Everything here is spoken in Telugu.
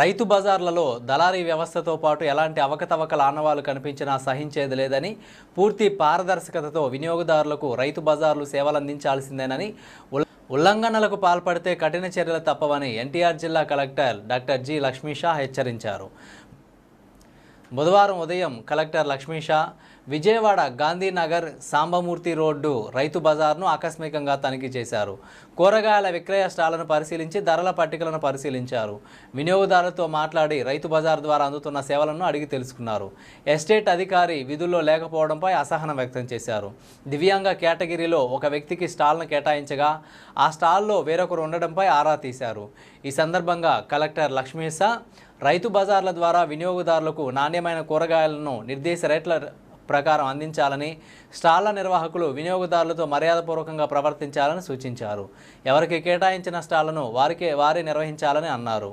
రైతు బజార్లలో దళారీ వ్యవస్థతో పాటు ఎలాంటి అవకతవకల ఆనవాలు కనిపించినా సహించేది లేదని పూర్తి పారదర్శకతతో వినియోగదారులకు రైతు బజార్లు సేవలందించాల్సిందేనని ఉల్లంఘనలకు పాల్పడితే కఠిన చర్యలు తప్పవని ఎన్టీఆర్ జిల్లా కలెక్టర్ డాక్టర్ జి లక్ష్మీషా హెచ్చరించారు. బుధవారం ఉదయం కలెక్టర్ లక్ష్మీషా విజయవాడ గాంధీనగర్ సాంబమూర్తి రోడ్డు రైతు బజార్ను ఆకస్మికంగా తనిఖీ చేశారు. కూరగాయల విక్రయ స్టాళ్ళను పరిశీలించి ధరల పట్టికలను పరిశీలించారు. వినియోగదారులతో మాట్లాడి రైతు బజార్ ద్వారా అందుతున్న సేవలను అడిగి తెలుసుకున్నారు. ఎస్టేట్ అధికారి విధుల్లో లేకపోవడంపై అసహనం వ్యక్తం చేశారు. దివ్యాంగ కేటగిరీలో ఒక వ్యక్తికి స్టాల్ను కేటాయించగా ఆ స్టాల్లో వేరొకరు ఉండడంపై ఆరా తీశారు. ఈ సందర్భంగా కలెక్టర్ లక్ష్మీసా రైతు బజార్ల ద్వారా వినియోగదారులకు నాణ్యమైన కూరగాయలను నిర్దేశ రేట్ల ప్రకారం అందించాలని స్టాళ్ళ నిర్వాహకులు వినియోగదారులతో మర్యాదపూర్వకంగా ప్రవర్తించాలని సూచించారు. ఎవరికి కేటాయించిన స్టాళ్ళను వారికే వారే నిర్వహించాలని అన్నారు.